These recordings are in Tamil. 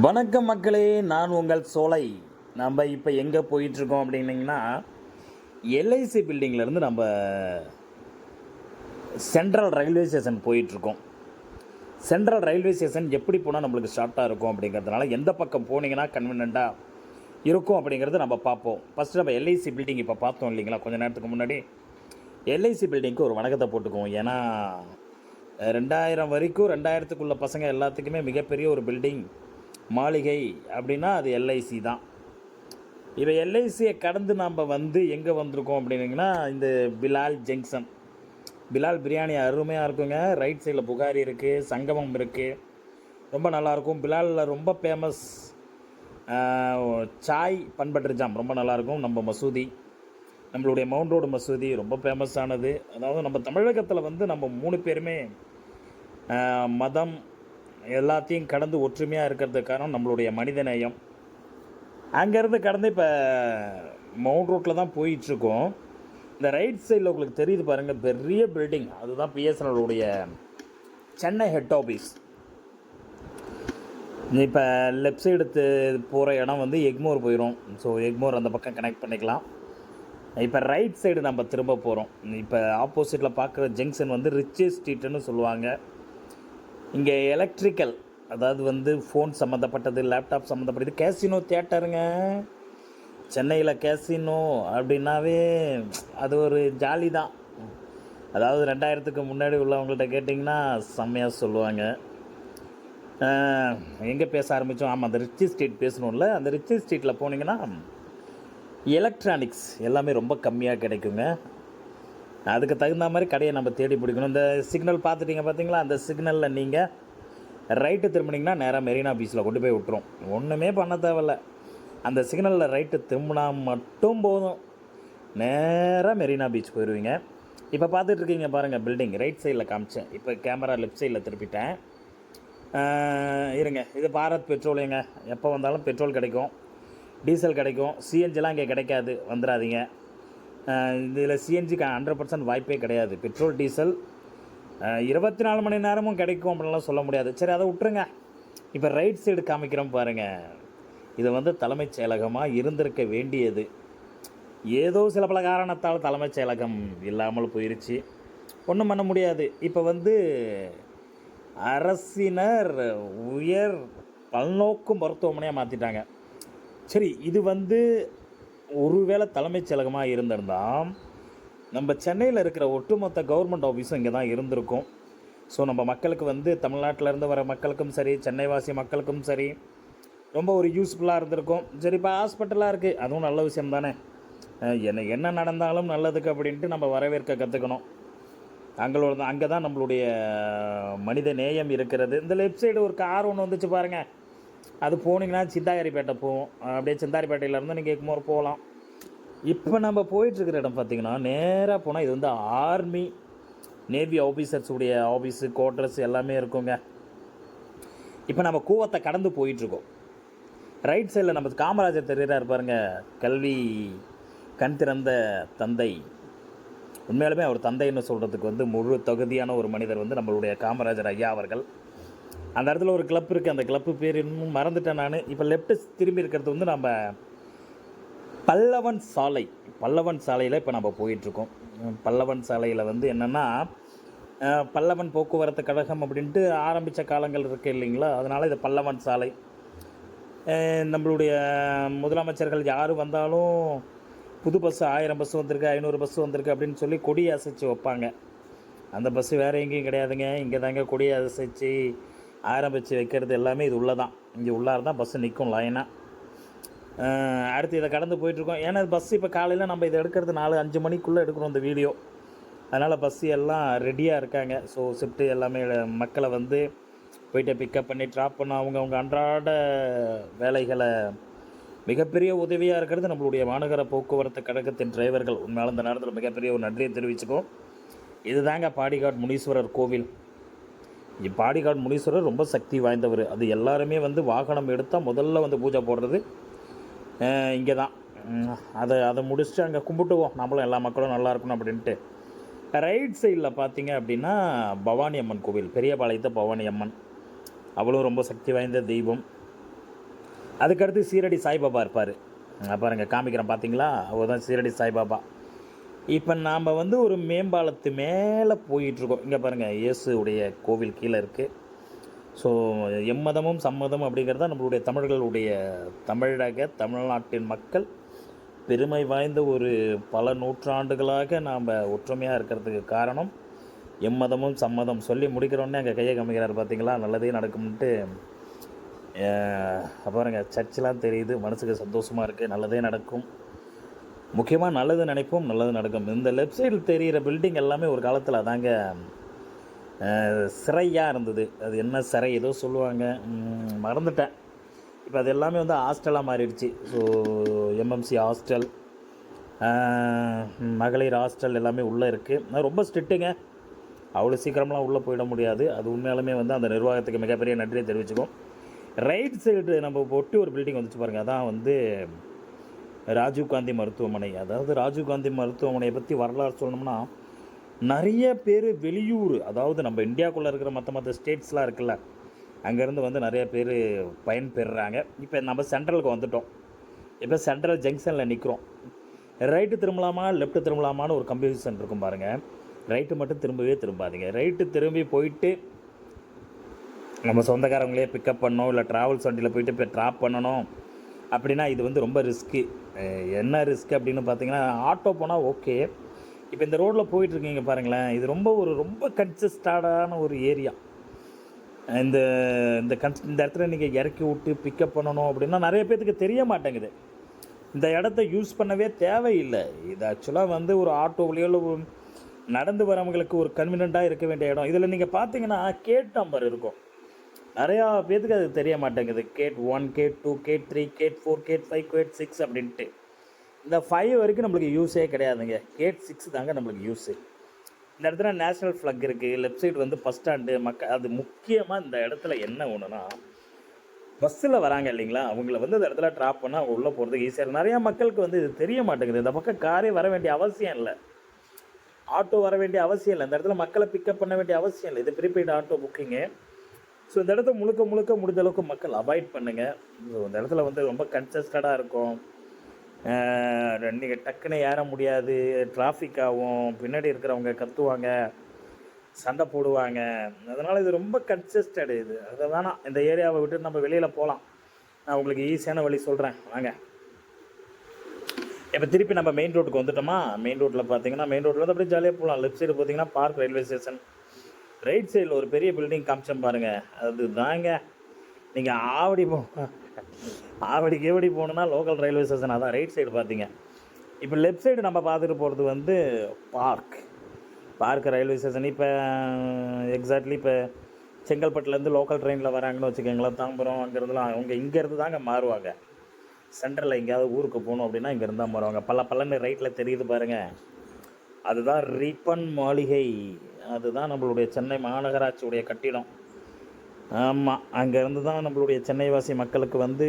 வணக்கம் மக்களே நான் உங்கள் சோலை. நம்ம இப்போ எங்கே போயிட்டுருக்கோம் அப்படின்னிங்கன்னா எல்ஐசி பில்டிங்லேருந்து நம்ம சென்ட்ரல் ரயில்வே ஸ்டேஷன் போயிட்டுருக்கோம். சென்ட்ரல் ரயில்வே ஸ்டேஷன் எப்படி போனால் நம்மளுக்கு ஷார்ட்டாக இருக்கும் அப்படிங்கிறதுனால எந்த பக்கம் போனீங்கன்னா கன்வீனியண்ட்டாக இருக்கும் அப்படிங்கிறத நம்ம பார்ப்போம். ஃபஸ்ட்டு நம்ம எல்ஐசி பில்டிங் இப்போ பார்த்தோம் இல்லைங்களா? கொஞ்ச நேரத்துக்கு முன்னாடி எல்ஐசி பில்டிங்க்கு ஒரு வணக்கத்தை போட்டுக்குவோம். ஏன்னா ரெண்டாயிரம் வரைக்கும் ரெண்டாயிரத்துக்குள்ள பசங்க எல்லாத்துக்குமே மிகப்பெரிய ஒரு பில்டிங் மாளிகை அப்படின்னா அது எல்ஐசி தான். இப்போ எல்ஐசியை கடந்து நாம் வந்து எங்கே வந்திருக்கோம் அப்படின்னீங்கன்னா இந்த பிலால் ஜங்ஷன். பிலால் பிரியாணி அருமையாக இருக்குங்க. ரைட் சைடில் புகாரி இருக்குது சங்கமம் இருக்குது ரொம்ப நல்லாயிருக்கும் பிலாலில் ரொம்ப ஃபேமஸ் சாய் பண்பட்டர் ஜாம். ரொம்ப நல்லாயிருக்கும் நம்ம மசூதி நம்மளுடைய மவுண்ட் ரோடு மசூதி ரொம்ப ஃபேமஸானது அதாவது நம்ம தமிழகத்தில் வந்து நம்ம மூணு பேருமே மதம் எல்லாத்தையும் கடந்து ஒற்றுமையாக இருக்கிறதுக்கு காரணம் நம்மளுடைய மனிதநேயம் அங்கேருந்து கடந்து இப்போ மவுண்ட் ரோட்டில் தான் போயிட்டுருக்கோம். இந்த ரைட் சைடில் உங்களுக்கு தெரியுது பாருங்கள் பெரிய பில்டிங் அதுதான் பிஎஸ்என்எல்லுடைய சென்னை ஹெட் ஆஃபீஸ் இப்போ லெஃப்ட் சைடு போகிற இடம் வந்து எக்மோர் போயிடும் ஸோ எக்மோர் அந்த பக்கம் கனெக்ட் பண்ணிக்கலாம். இப்போ ரைட் சைடு நம்ம திரும்ப போகிறோம் இப்போ ஆப்போசிட்டில் பார்க்குற ஜங்ஷன் வந்து ரிச்சி ஸ்ட்ரீட்டுன்னு சொல்லுவாங்க. இங்கே எலக்ட்ரிக்கல் அதாவது வந்து ஃபோன் சம்மந்தப்பட்டது லேப்டாப் சம்மந்தப்பட்டது கேசினோ தேட்டருங்க சென்னையில் கேசினோ அப்படின்னாவே அது ஒரு ஜாலி தான் அதாவது ரெண்டாயிரத்துக்கு முன்னாடி உள்ளவங்கள்ட்ட கேட்டிங்கன்னா செம்மையாக சொல்லுவாங்க. எங்கே பேச ஆரம்பித்தோம் ஆமாம் அந்த ரிச்சி ஸ்ட்ரீட் பேசணும்ல. அந்த ரிச்சி ஸ்ட்ரீட்டில் போனீங்கன்னா எலக்ட்ரானிக்ஸ் எல்லாமே ரொம்ப கம்மியாக கிடைக்குங்க. அதுக்கு தகுந்த மாதிரி கடையை நம்ம தேடி பிடிக்கணும். இந்த சிக்னல் பார்த்துட்டீங்க பார்த்தீங்களா அந்த சிக்னலில் நீங்கள் ரைட்டு திரும்பினீங்கன்னா நேராக மெரினா பீச்சில் கொண்டு போய் விட்டுரும். ஒன்றுமே பண்ண தேவையில்ல. அந்த சிக்னலில் ரைட்டு திரும்பினா மட்டும் போதும். நேராக மெரினா பீச் போயிடுவீங்க இப்போ பார்த்துட்டு இருக்கீங்க பாருங்கள் பில்டிங் ரைட் சைடில் காமிச்சேன். இப்போ கேமரா லெஃப்ட் சைடில் திருப்பிட்டேன். இருங்க. இது பாரத் பெட்ரோலுங்க எப்போ வந்தாலும் பெட்ரோல் கிடைக்கும். டீசல் கிடைக்கும். சிஎன்ஜிலாம் இங்கே கிடைக்காது. வந்துடாதீங்க. இதில் சிஎன்ஜிக்கு ஹண்ட்ரட் பர்சன்ட் வாய்ப்பே கிடையாது. பெட்ரோல் டீசல் இருபத்தி நாலு மணி நேரமும் கிடைக்கும் அப்படின்லாம் சொல்ல முடியாது. சரி அதை விட்டுருங்க. இப்போ ரைட் சைடு காமிக்கிறோம் பாருங்கள் இது வந்து தலைமைச் செயலகமாக இருந்திருக்க வேண்டியது. ஏதோ சில பல காரணத்தால் தலைமைச் செயலகம் இல்லாமல் போயிருச்சு. ஒன்றும் பண்ண முடியாது. இப்போ வந்து அரசினர் உயர் பல்நோக்கு மருத்துவமனையாக மாற்றிட்டாங்க சரி இது வந்து ஒருவேளை தலைமைச் செயலகமாக இருந்திருந்தால் நம்ம சென்னையில் இருக்கிற ஒட்டுமொத்த கவர்மெண்ட் ஆஃபீஸும் இங்கே தான் இருந்திருக்கும். ஸோ நம்ம மக்களுக்கு வந்து தமிழ்நாட்டில் இருந்து வர மக்களுக்கும் சரி சென்னை வாசி மக்களுக்கும் சரி ரொம்ப ஒரு யூஸ்ஃபுல்லாக இருந்திருக்கும். சரி இப்போ ஹாஸ்பிட்டலாக இருக்குது அதுவும் நல்ல விஷயம் தானே. என்ன என்ன நடந்தாலும் நல்லதுக்கு அப்படின்ட்டு நம்ம வரவேற்க கற்றுக்கணும் அங்களோட அங்கே தான் நம்மளுடைய மனித நேயம் இருக்கிறது. இந்த லெஃப்ட் சைடு ஒரு கார் ஒன்று வந்துச்சு பாருங்கள் அது போனீங்கன்னா சித்தாகரிப்பேட்டை போவோம் அப்படியே சிந்தாரிப்பேட்டையிலேருந்து நீங்கள் எக்மோர் போகலாம். இப்போ நம்ம போயிட்டுருக்கிற இடம் பார்த்தீங்கன்னா நேராக போனால் இது வந்து ஆர்மி நேவி ஆஃபீஸர்ஸ் உடைய ஆஃபீஸு குவார்டர்ஸ் எல்லாமே இருக்குங்க. இப்போ நம்ம கூவத்தை கடந்து போயிட்டுருக்கோம். ரைட் சைடில் நம்ம காமராஜர் தெரியுறாரு பாருங்க கல்வி கண் திறந்த தந்தை. உண்மையாலுமே அவர் தந்தைன்னு சொல்கிறதுக்கு வந்து முழு தகுதியான ஒரு மனிதர் வந்து நம்மளுடைய காமராஜர் ஐயா அவர்கள். அந்த இடத்துல ஒரு கிளப் இருக்குது அந்த கிளப்பு பேர் இன்னும் மறந்துட்டேன் நான். இப்போ லெஃப்ட் திரும்பி இருக்கிறது வந்து நம்ம பல்லவன் சாலை. பல்லவன் சாலையில் இப்போ நம்ம போயிட்டுருக்கோம். பல்லவன் சாலையில் வந்து என்னென்னா பல்லவன் போக்குவரத்து கழகம் அப்படின்ட்டு ஆரம்பித்த காலங்கள் இருக்குது இல்லைங்களா? அதனால் இது பல்லவன் சாலை. நம்மளுடைய முதலமைச்சர்கள் யார் வந்தாலும் புது பஸ்ஸு ஆயிரம் பஸ் வந்திருக்கு ஐநூறு பஸ் வந்திருக்கு அப்படின்னு சொல்லி கொடி அசைச்சு வைப்பாங்க. அந்த பஸ்ஸு வேறு எங்கேயும் கிடையாதுங்க. இங்கே தாங்க கொடி அசைச்சு ஆரம்பித்து வைக்கிறது எல்லாமே இது உள்ளே தான் இங்கே உள்ளார தான் பஸ்ஸு நிற்கும் லைனாக அடுத்து இதை கடந்து போயிட்டுருக்கோம். ஏன்னா பஸ் இப்போ காலையில் நம்ம இதை எடுக்கிறது நாலு அஞ்சு மணிக்குள்ளே எடுக்கிறோம் இந்த வீடியோ அதனால் பஸ்ஸு எல்லாம் ரெடியாக இருக்காங்க. ஸோ ஷிஃப்ட்டு எல்லாமே மக்களை வந்து போயிட்டு பிக்கப் பண்ணி ட்ராப் பண்ண அவங்க அவங்க அன்றாட வேலைகளை மிகப்பெரிய உதவியாக இருக்கிறது நம்மளுடைய மாநகர போக்குவரத்து கழகத்தின் டிரைவர்கள் உண்மையால் இந்த நேரத்தில் மிகப்பெரிய ஒரு நன்றியை தெரிவிச்சுக்கோம் இதுதாங்க பாடிகாட் முனீஸ்வரர் கோவில். பாடிகாட் முனீஸ்வரர் ரொம்ப சக்தி வாய்ந்தவர். அது எல்லாருமே வந்து வாகனம் எடுத்தால் முதல்ல வந்து பூஜை போடுறது இங்கே தான் அதை அதை முடிச்சுட்டு அங்கே கும்பிட்டுவோம். நம்மளும் எல்லா மக்களும் நல்லா இருக்கணும் அப்படின்ட்டு. ரைட் சைடில் பார்த்தீங்க அப்படின்னா பவானி அம்மன் கோவில் பெரியபாளையத்தை பவானி அம்மன். அவளும் ரொம்ப சக்தி வாய்ந்த தெய்வம். அதுக்கடுத்து சீரடி சாய்பாபா இருப்பார். பாருங்க காமிக்கிறேன் பார்த்தீங்களா அவர் தான் சீரடி சாய்பாபா. இப்போ நாம் வந்து ஒரு மேம்பாலத்து மேலே போயிட்டுருக்கோம். இங்கே பாருங்கள் இயேசுடைய கோவில் கீழே இருக்குது ஸோ எம்மதமும் சம்மதம் அப்படிங்கிறது நம்மளுடைய தமிழர்களுடைய தமிழக தமிழ்நாட்டின் மக்கள் பெருமை வாய்ந்த ஒரு பல நூற்றாண்டுகளாக நாம் ஒற்றுமையாக இருக்கிறதுக்கு காரணம் எம்மதமும் சம்மதம் சொல்லி முடிக்கிறோன்னே அங்கே கையை கமிக்கிறார் பார்த்தீங்களா நல்லதே நடக்கும்ன்ட்டு பாருங்கள் சர்ச்செலாம் தெரியுது மனசுக்கு சந்தோஷமாக இருக்குது நல்லதே நடக்கும். முக்கியமாக நல்லது நினைப்போம் நல்லது நடக்கும். இந்த லெஃப்ட் சைடில் தெரிகிற பில்டிங் எல்லாமே ஒரு காலத்தில் அதாங்க சிறையாக இருந்தது. அது என்ன சிறை ஏதோ சொல்லுவாங்க. மறந்துட்டேன். இப்போ அது எல்லாமே வந்து ஹாஸ்டலாக மாறிடுச்சு. ஸோ எம்எம்சி ஹாஸ்டல் மகளிர் ஹாஸ்டல் எல்லாமே உள்ளே இருக்குது ரொம்ப ஸ்ட்ரிக்ட்டுங்க அவ்வளோ சீக்கிரம்லாம் உள்ளே போயிட முடியாது. அது உண்மையாலுமே வந்து அந்த நிர்வாகத்துக்கு மிகப்பெரிய நன்றியை தெரிவிச்சுக்கும் ரைட் சைடு நம்ம ஒட்டி ஒரு பில்டிங் வந்துச்சு பாருங்கள் அதான் வந்து ராஜீவ்காந்தி மருத்துவமனை. அதாவது ராஜீவ்காந்தி மருத்துவமனையை பற்றி வரலாறு சொல்லணும்னா நிறைய பேர் வெளியூர் அதாவது நம்ம இந்தியாவுக்குள்ளே இருக்கிற மற்ற மற்ற ஸ்டேட்ஸ்லாம் இருக்குல்ல அங்கேருந்து வந்து நிறைய பேர் பயன்பெறுறாங்க இப்போ நம்ம சென்ட்ரலுக்கு வந்துட்டோம். இப்போ சென்ட்ரல் ஜங்ஷனில் நிற்கிறோம் ரைட்டு திரும்பலாமா லெஃப்ட்டு திரும்பலாமான்னு ஒரு கன்ஃபியூஷன் இருக்கும் பாருங்கள் ரைட்டு மட்டும் திரும்பவே திரும்பாதீங்க. ரைட்டு திரும்பி போயிட்டு நம்ம சொந்தக்காரங்களே பிக்கப் பண்ணணும் இல்லை ட்ராவல்ஸ் வண்டியில் போயிட்டு இப்போ ட்ராப் பண்ணணும். அப்படின்னா இது வந்து ரொம்ப ரிஸ்க்கு என்ன ரிஸ்க் அப்படின்னு பார்த்தீங்கன்னா ஆட்டோ போனால் ஓகே இப்போ இந்த ரோட்டில் போயிட்டுருக்கீங்க பாருங்களேன் இது ரொம்ப ஒரு ரொம்ப கன்சஸ்டான ஒரு ஏரியா இந்த இந்த கன்ஸ் இந்த இடத்துல நீங்கள் இறக்கி விட்டு பிக்கப் பண்ணணும் அப்படின்னா நிறைய பேர்த்துக்கு தெரிய மாட்டேங்குது. இந்த இடத்த யூஸ் பண்ணவே தேவையில்லை. இது ஆக்சுவலாக வந்து ஒரு ஆட்டோவிலையோ இல்லை நடந்து வரவங்களுக்கு ஒரு கன்வீனியண்ட்டாக இருக்க வேண்டிய இடம். இதில் நீங்கள் பார்த்தீங்கன்னா கேட் நம்பர் இருக்கும். நிறையா பேத்துக்கு அது தெரிய மாட்டேங்குது. Gate one gate two gate three gate four gate five gate six அப்படின்ட்டு. இந்த ஃபைவ் வரைக்கும் நம்மளுக்கு யூஸே கிடையாதுங்க. கேட் சிக்ஸ் தாங்க நம்மளுக்கு யூஸு இந்த இடத்துல நேஷ்னல் ஃப்ளக் இருக்குது லெஃப்ட் சைடு வந்து பஸ் ஸ்டாண்டு மக்க அது முக்கியமாக இந்த இடத்துல என்ன ஒன்றுனா பஸ்ஸில் வராங்க இல்லைங்களா? அவங்கள வந்து இந்த இடத்துல ட்ராப் பண்ணால் உள்ளே போகிறதுக்கு ஈஸியாக நிறையா மக்களுக்கு வந்து இது தெரிய மாட்டேங்குது. இந்த பக்கம் காரே வர வேண்டிய அவசியம் இல்லை. ஆட்டோ வர வேண்டிய அவசியம் இல்லை. இந்த இடத்துல மக்களை பிக்கப் பண்ண வேண்டிய அவசியம் இல்லை. இது ப்ரீபெய்டு ஆட்டோ புக்கிங்கு ஸோ இந்த இடத்த முழுக்க முழுக்க முடிஞ்ச அளவுக்கு மக்கள் அவாய்ட் பண்ணுங்கள் ஸோ இந்த இடத்துல வந்து ரொம்ப கன்சஸ்டடாக இருக்கும். நீங்கள் டக்குன்னு ஏற முடியாது. டிராஃபிக் ஆகும். பின்னாடி இருக்கிறவங்க கத்துவாங்க. சண்டை போடுவாங்க. அதனால் இது ரொம்ப கன்சஸ்டடு இது. அதை வேணாம் இந்த ஏரியாவை விட்டு நம்ம வெளியில் போகலாம் நான் உங்களுக்கு ஈஸியான வழி சொல்கிறேன் வாங்க. இப்போ திருப்பி நம்ம மெயின் ரோட்டுக்கு வந்துட்டோமா? மெயின் ரோட்டில் பார்த்தீங்கன்னா மெயின் ரோட்டில் வந்து அப்படியே ஜாலியாக போகலாம் லெஃப்ட் சைடு பார்த்தீங்கன்னா பார்க் ரயில்வே ஸ்டேஷன் ரைட் சைடில் ஒரு பெரிய பில்டிங் காமிச்சேன் பாருங்கள் அது தாங்க. நீங்கள் ஆவடி போ ஆவடி கேவடி போகணுன்னா லோக்கல் ரயில்வே ஸ்டேஷன் அதான். ரைட் சைடு பார்த்தீங்க. இப்போ லெஃப்ட் சைடு நம்ம பார்த்துட்டு போகிறது வந்து பார்க் பார்க் ரயில்வே ஸ்டேஷன் இப்போ எக்ஸாக்ட்லி இப்போ செங்கல்பட்டுலேருந்து லோக்கல் ட்ரெயினில் வராங்கன்னு வச்சுக்கோங்களேன். தாம்பரம் அங்கேருந்துலாம் அவங்க இங்கேருந்து தாங்க மாறுவாங்க. சென்டரில் எங்கேயாவது ஊருக்கு போகணும் அப்படின்னா இங்கேருந்து தான் மாறுவாங்க. பல பல்லன்னு ரைட்டில் தெரியுது பாருங்கள் அதுதான் ரிப்பன் மாளிகை. அதுதான் நம்மளுடைய சென்னை மாநகராட்சியுடைய கட்டிடம். ஆமாம் அங்கேருந்து தான் நம்மளுடைய சென்னைவாசி மக்களுக்கு வந்து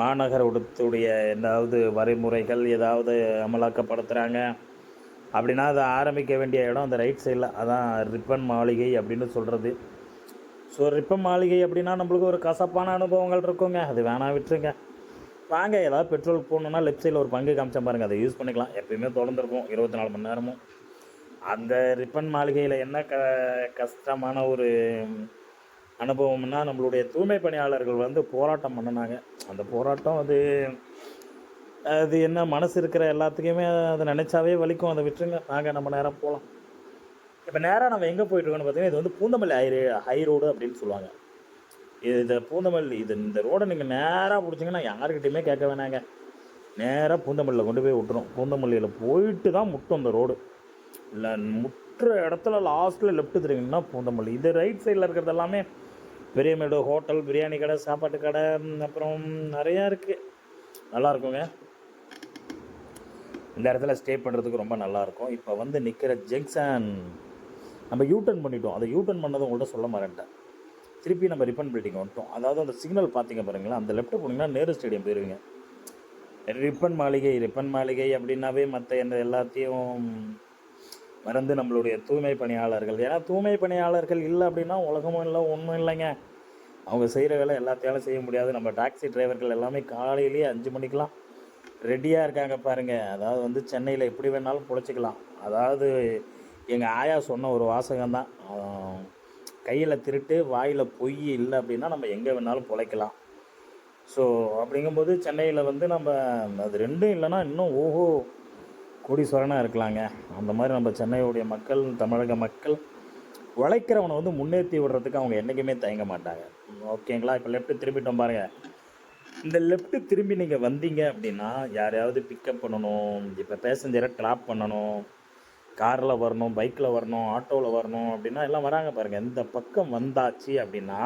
மாநகரத்துடைய ஏதாவது வரைமுறைகள் ஏதாவது அமலாக்கப்படுத்துகிறாங்க அப்படின்னா அதை ஆரம்பிக்க வேண்டிய இடம் அந்த ரைட் சைடில். அதான் ரிப்பன் மாளிகை அப்படின்னு சொல்கிறது ஸோ ரிப்பன் மாளிகை அப்படின்னா நம்மளுக்கு ஒரு கசப்பான அனுபவங்கள் இருக்குங்க. அது வேணாம் விட்டுருங்க. வாங்க ஏதாவது பெட்ரோல் போகணுன்னா லெஃப்ட் சைடில் ஒரு பங்கு காமிச்சா பாருங்கள் அதை யூஸ் பண்ணிக்கலாம். எப்பயுமே திறந்துருக்கும் இருபத்தி நாலு மணி நேரமும். அந்த ரிப்பன் மாளிகையில் என்ன க கஷ்டமான ஒரு அனுபவம்னா நம்மளுடைய தூய்மை பணியாளர்கள் வந்து போராட்டம் பண்ணினாங்க. அந்த போராட்டம் அது அது என்ன மனசு இருக்கிற எல்லாத்துக்குமே அதை நினச்சாவே வலிக்கும். அதை விட்டுருங்க நாங்கள் நம்ம நேரம் போகலாம் இப்போ நேராக நம்ம எங்கே போயிட்டுருக்கோன்னு பார்த்தீங்கன்னா இது வந்து பூந்தமல்லி ஹை ஹை ரோடு அப்படின்னு சொல்லுவாங்க. இது இந்த பூந்தமல்லி இது இந்த ரோடை நீங்கள் நேராக பிடிச்சிங்கன்னா யாருக்கிட்டையுமே கேட்க வேணாங்க. நேராக பூந்தமல்லியில் கொண்டு போய் விட்டுரும். பூந்தமல்லியில் போயிட்டு தான் முட்டும் அந்த ரோடு. இல்லை முட்டுற இடத்துல லாஸ்ட்டில் லெஃப்ட் தெரியுங்கன்னா பூந்தமல்லி. இது ரைட் சைடில் இருக்கிறது எல்லாமே பெரியமேடு ஹோட்டல் பிரியாணி கடை சாப்பாட்டு கடை அப்புறம் நிறையா இருக்குது நல்லா இருக்குங்க. இந்த இடத்துல ஸ்டே பண்ணுறதுக்கு ரொம்ப நல்லாயிருக்கும் இப்போ வந்து நிற்கிற ஜங்ஷன் நம்ம யூட்டர்ன் பண்ணிட்டோம். அதை யூட்டர்ன் பண்ணதை உங்கள்கிட்ட சொல்ல மாட்டேன்ட்டேன் திருப்பி நம்ம ரிப்பன் பில்டிங் வந்துட்டோம். அதாவது அந்த சிக்னல் பார்த்தீங்க பாருங்களேன் அந்த லெஃப்ட்டு போனீங்கன்னா நேரு ஸ்டேடியம் போயிருவீங்க. ரிப்பன் மாளிகை ரிப்பன் மாளிகை அப்படின்னாவே மற்ற எந்த எல்லாத்தையும் மறந்து நம்மளுடைய தூய்மை பணியாளர்கள். ஏன்னா தூய்மை பணியாளர்கள் இல்லை அப்படின்னா உலகமும் இல்லை ஒன்றும் இல்லைங்க. அவங்க செய்கிற வேலை எல்லாத்தையாலும் செய்ய முடியாது. நம்ம டாக்ஸி டிரைவர்கள் எல்லாமே காலையிலேயே அஞ்சு மணிக்கெலாம் ரெடியாக இருக்காங்க பாருங்கள் அதாவது வந்து சென்னையில் எப்படி வேணாலும் பிழைச்சிக்கலாம். அதாவது எங்கள் ஆயா சொன்ன ஒரு வாசகம் தான். கையில் திருட்டு வாயில் பொய் இல்லை அப்படின்னா நம்ம எங்கே வேணாலும் பிழைக்கலாம். ஸோ அப்படிங்கும்போது சென்னையில் வந்து நம்ம அது ரெண்டும் இல்லைன்னா இன்னும் ஓஹோ கோடீஸ்வரனாக இருக்கலாங்க. அந்த மாதிரி நம்ம சென்னையுடைய மக்கள் தமிழக மக்கள் உழைக்கிறவனை வந்து முன்னேற்றி விடுறதுக்கு அவங்க என்றைக்குமே தயங்க மாட்டாங்க. ஓகேங்களா இப்போ லெஃப்ட்டு திரும்பிட்டோம் பாருங்கள் இந்த லெஃப்ட்டு திரும்பி நீங்கள் வந்தீங்க அப்படின்னா யாரையாவது பிக்கப் பண்ணணும் இப்போ பேசஞ்சரை ட்ராப் பண்ணணும் காரில் வரணும் பைக்கில் வரணும் ஆட்டோவில் வரணும் அப்படின்னா எல்லாம் வராங்க பாருங்கள் இந்த பக்கம் வந்தாச்சு அப்படின்னா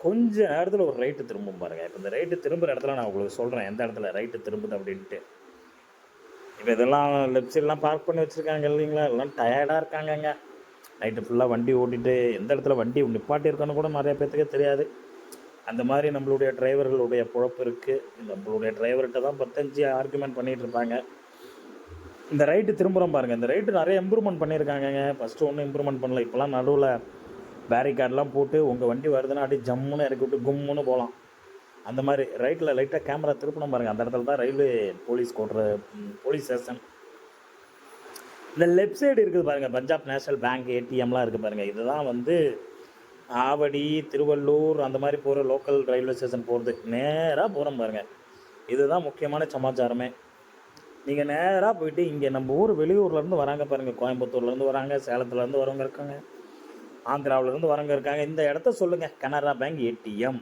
கொஞ்ச நேரத்தில் ஒரு ரைட்டு திரும்பும் பாருங்கள் இப்போ இந்த ரைட்டு திரும்புகிற இடத்துல நான் உங்களுக்கு சொல்கிறேன் எந்த இடத்துல ரைட்டு திரும்புது அப்படின்ட்டு. இப்போ இதெல்லாம் லெஃப்ட் சைட்லாம் பார்க் பண்ணி வச்சுருக்காங்க இல்லைங்களா? எல்லாம் டயர்டாக இருக்காங்கங்க. நைட்டு ஃபுல்லாக வண்டி ஓட்டிட்டு எந்த இடத்துல வண்டி நிப்பாட்டியிருக்கான்னு கூட நிறைய பேர்த்துக்கே தெரியாது. அந்த மாதிரி நம்மளுடைய டிரைவர்களுடைய பொழப்பு இருக்குது நம்மளுடைய டிரைவர்கிட்ட தான் பத்தஞ்சு ஆர்குமெண்ட் பண்ணிகிட்டு இருப்பாங்க. இந்த ரைட்டு திரும்புகிறோம் பாருங்கள் இந்த ரைட்டு நிறைய இம்ப்ரூவ்மெண்ட் பண்ணியிருக்காங்கங்க ஃபஸ்ட்டு ஒன்றும் இம்ப்ரூவ்மெண்ட் பண்ணல. இப்போலாம் நடுவில் பேரிகார்டெலாம் போட்டு உங்கள் வண்டி வருதுன்னா அப்படியே ஜம்முன்னு இறக்கி விட்டு கும்முன்னு போகலாம் அந்த மாதிரி ரைட்டில் லைட்டாக கேமரா திருப்பணும் பாருங்கள் அந்த இடத்துல தான் ரயில்வே போலீஸ் கோட்ரு போலீஸ் ஸ்டேஷன் இந்த லெஃப்ட் சைடு இருக்குது பாருங்கள் பஞ்சாப் நேஷனல் பேங்க் ஏடிஎம்லாம் இருக்குது பாருங்கள் இதுதான் வந்து ஆவடி திருவள்ளூர் அந்த மாதிரி போகிற லோக்கல் ரயில்வே ஸ்டேஷன் போகிறது நேராக போகிறோம் பாருங்கள் இதுதான் முக்கியமான சமாச்சாரமே. நீங்கள் நேராக போயிட்டு இங்கே நம்ம ஊர் வெளியூர்லேருந்து வராங்க பாருங்கள் கோயம்புத்தூர்லேருந்து வராங்க சேலத்துலேருந்து வரவங்க இருக்காங்க. ஆந்திராவிலேருந்து வரவங்க இருக்காங்க. இந்த இடத்த சொல்லுங்கள் கனரா பேங்க் ஏடிஎம்.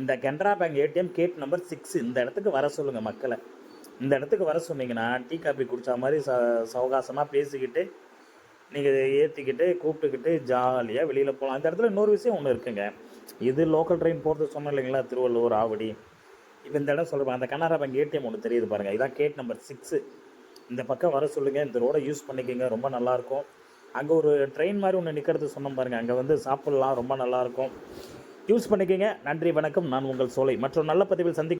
இந்த Canara bank ATM gate number six இந்த இடத்துக்கு வர சொல்லுங்கள் மக்களை. இந்த இடத்துக்கு வர சொன்னீங்கன்னா டீ காபி குடித்தா மாதிரி ச சவகாசமாக பேசிக்கிட்டு நீங்கள் ஏற்றிக்கிட்டு கூப்பிட்டுக்கிட்டு ஜாலியாக வெளியில் போகலாம் அந்த இடத்துல இன்னொரு விஷயம் ஒன்று இருக்குங்க. இது லோக்கல் ட்ரெயின் போகிறது சொன்னோம் இல்லைங்களா? திருவள்ளூர் ஆவடி. இப்போ இந்த இடம் சொல்கிறேன் அந்த கனரா பேங்க் ஏடிஎம் ஒன்று தெரியுது பாருங்கள் இதான் கேட் நம்பர் சிக்ஸு இந்த பக்கம் வர சொல்லுங்கள் இந்த ரோடை யூஸ் பண்ணிக்கோங்க. ரொம்ப நல்லாயிருக்கும் அங்கே ஒரு ட்ரெயின் மாதிரி ஒன்று நிற்கிறது சொன்னோம் பாருங்கள் அங்கே வந்து சாப்பிட்லாம். ரொம்ப நல்லாயிருக்கும் யூஸ் பண்ணிக்கோங்க. நன்றி வணக்கம். நான் உங்கள் சோலை. மற்றொரு நல்ல பதிவில் சந்தி